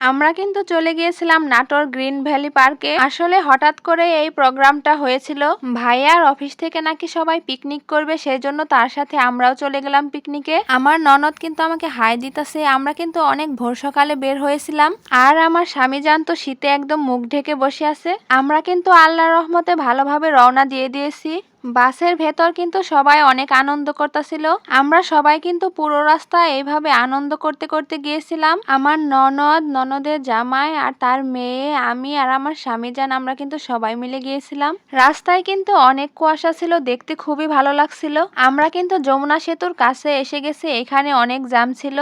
আমরা কিন্তু চলে গিয়েছিলাম নাটোর গ্রিন ভ্যালি পার্কে। আসলে হঠাৎ করে এই প্রোগ্রামটা হয়েছিল। ভাইয়ার অফিস থেকে নাকি সবাই পিকনিক করবে সেই জন্য তার সাথে আমরাও চলে গেলাম পিকনিকে। আমার ননদ কিন্তু আমাকে হাই দিতেছে, আমরা কিন্তু অনেক ভোর সকালে বের হয়েছিলাম। আর আমার স্বামী যান তো শীতে একদম মুখ ঢেকে বসে আছে। আমরা কিন্তু আল্লাহর রহমতে ভালোভাবে রওনা দিয়ে দিয়েছি। বাসের ভেতর কিন্তু সবাই অনেক আনন্দ করতেছিল। আমরা সবাই কিন্তু পুরো রাস্তা এইভাবে আনন্দ করতে করতে গিয়েছিলাম। আমার ননদ, ননদের জামাই আর তার মেয়ে, আমি আর আমার স্বামী যান আমরা কিন্তু সবাই মিলে গিয়েছিলাম। রাস্তায় কিন্তু অনেক কুয়াশা ছিল, দেখতে খুবই ভালো লাগছিল। আমরা কিন্তু যমুনা সেতুর কাছে এসে গেছি, এখানে অনেক জ্যাম ছিল।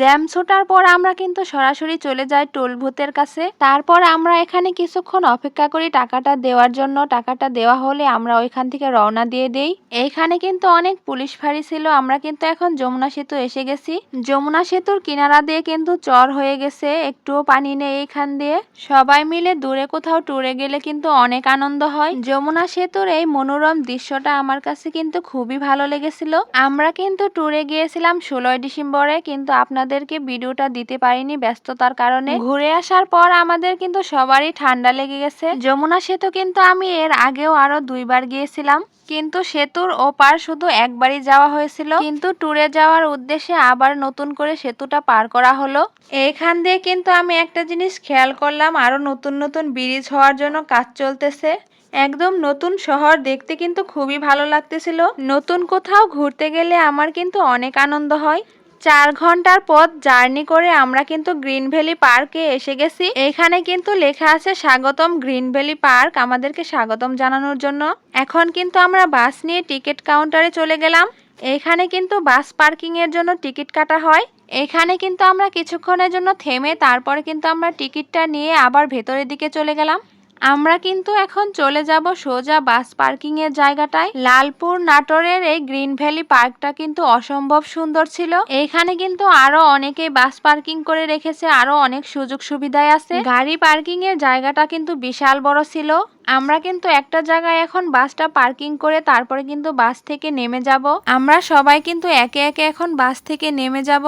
জ্যাম ছোটার পর আমরা কিন্তু সরাসরি চলে যাই টোল ভূতের কাছে। তারপর আমরা এখানে কিছুক্ষণ অপেক্ষা করি টাকাটা দেওয়ার জন্য। টাকাটা দেওয়া হলে আমরা ওইখান থেকে রওনা দিয়ে দেই। এইখানে কিন্তু অনেক পুলিশ ফাঁড়ি ছিল, আমরা কিন্তু এখন যমুনা সেতু এসে গেছি। যমুনা সেতুর কিনারা দিয়ে কিন্তু চর হয়ে গেছে, একটুও পানি নেই এইখান দিয়ে। সবাই মিলে দূরে কোথাও ট্যুরে গেলে কিন্তু অনেক আনন্দ হয়। যমুনা সেতুর এই মনোরম দৃশ্যটা আমার কাছে কিন্তু খুবই ভালো লেগেছিল। আমরা কিন্তু ট্যুরে গিয়েছিলাম ষোলোই ডিসেম্বরে, কিন্তু আপনাদেরকে ভিডিওটা দিতে পারিনি ব্যস্ততার কারণে। ঘুরে আসার পর আমাদের কিন্তু সবারই ঠান্ডা লেগে গেছে। যমুনা সেতু কিন্তু আমি এর আগেও আরও দুইবার গিয়েছিলাম। কিন্তু সেতুর ওপার শুধু একবারই যাওয়া হয়েছিল। কিন্তু ট্যুরে যাওয়ার উদ্দেশ্যে আবার নতুন করে সেতুটা পার করা হলো। এইখান দিয়ে কিন্তু আমি একটা জিনিস খেয়াল করলাম আরও নতুন নতুন ব্রিজ হওয়ার জন্য কাজ চলতেছে। একদম নতুন শহর দেখতে কিন্তু খুবই ভালো লাগতেছিল। নতুন কোথাও ঘুরতে গেলে আমার কিন্তু অনেক আনন্দ হয়। চার ঘণ্টার পথ জার্নি করে আমরা কিন্তু গ্রিন ভ্যালি পার্কে এসে গেছি। এখানে কিন্তু লেখা আছে, স্বাগতম গ্রিন ভ্যালি পার্ক। আমাদেরকে স্বাগতম জানানোর জন্য। এখন কিন্তু আমরা বাস নিয়ে টিকিট কাউন্টারে চলে গেলাম। এখানে কিন্তু বাস পার্কিং এর জন্য টিকিট কাটা হয়। এখানে কিন্তু আমরা কিছুক্ষণের জন্য থেমে তারপরে কিন্তু আমরা টিকিটটা নিয়ে আবার ভেতরের দিকে চলে গেলাম। আমরা কিন্তু এখন চলে যাব সোজা বাস পার্কিং এর জায়গাটায়। লালপুর নাটোরের এই গ্রিন ভ্যালি পার্কটা কিন্তু অসম্ভব সুন্দর ছিল। এখানে কিন্তু আরও অনেকেই বাস পার্কিং করে রেখেছে, আরও অনেক সুযোগ সুবিধায় আছে। গাড়ি পার্কিং এর জায়গাটা কিন্তু বিশাল বড় ছিল। আমরা কিন্তু একটা জায়গায় এখন বাসটা পার্কিং করে তারপরে কিন্তু বাস থেকে নেমে যাব। আমরা সবাই কিন্তু একে একে এখন বাস থেকে নেমে যাব।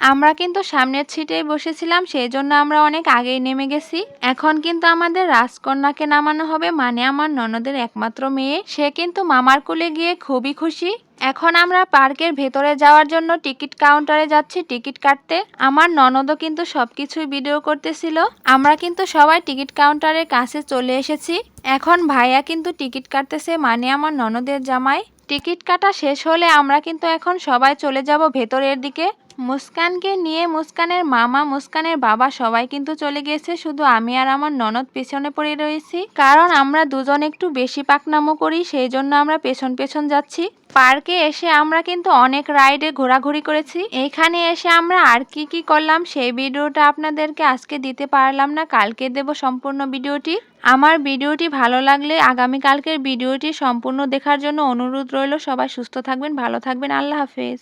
আমরা কিন্তু সামনের সিটেই বসেছিলাম সেই জন্য আমরা অনেক আগেই নেমে গেছি। এখন কিন্তু আমাদের রাজকন্যাকে নামানো হবে মানে আমার ননদের একমাত্র মেয়ে। সে কিন্তু মামার কোলে গিয়ে খুবই খুশি। এখন আমরা পার্কের ভেতরে যাওয়ার জন্য টিকিট কাউন্টারে যাচ্ছি টিকিট কাটতে। আমার ননদও কিন্তু সবকিছুই ভিডিও করতেছিল। আমরা কিন্তু সবাই টিকিট কাউন্টারের কাছে চলে এসেছি। এখন ভাইয়া কিন্তু টিকিট কাটতেছে মানে আমার ননদের জামাই। টিকিট কাটা শেষ হলে আমরা কিন্তু এখন সবাই চলে যাব ভেতরের দিকে। মুস্কানকে নিয়ে মুস্কানের মামা, মুস্কানের বাবা সবাই কিন্তু চলে গিয়েছে শুধু আমি আর আমার ননদ পেছনে পড়ে রয়েছি। কারণ আমরা দুজন একটু বেশি পাকনামো করি, সেই জন্য আমরা পেছন পেছন যাচ্ছি। পার্কে এসে আমরা কিন্তু অনেক রাইডে ঘোরাঘুরি করেছি। এখানে এসে আমরা আর কি কি করলাম, সেই ভিডিওটা আপনাদেরকে আজকে দিতে পারলাম না। কালকে দেব সম্পূর্ণ ভিডিওটি। আমার ভিডিওটি ভালো লাগলে আগামী কালকের ভিডিওটি সম্পূর্ণ দেখার জন্য অনুরোধ রইল। সবাই সুস্থ থাকবেন, ভালো থাকবেন। আল্লাহ হাফেজ।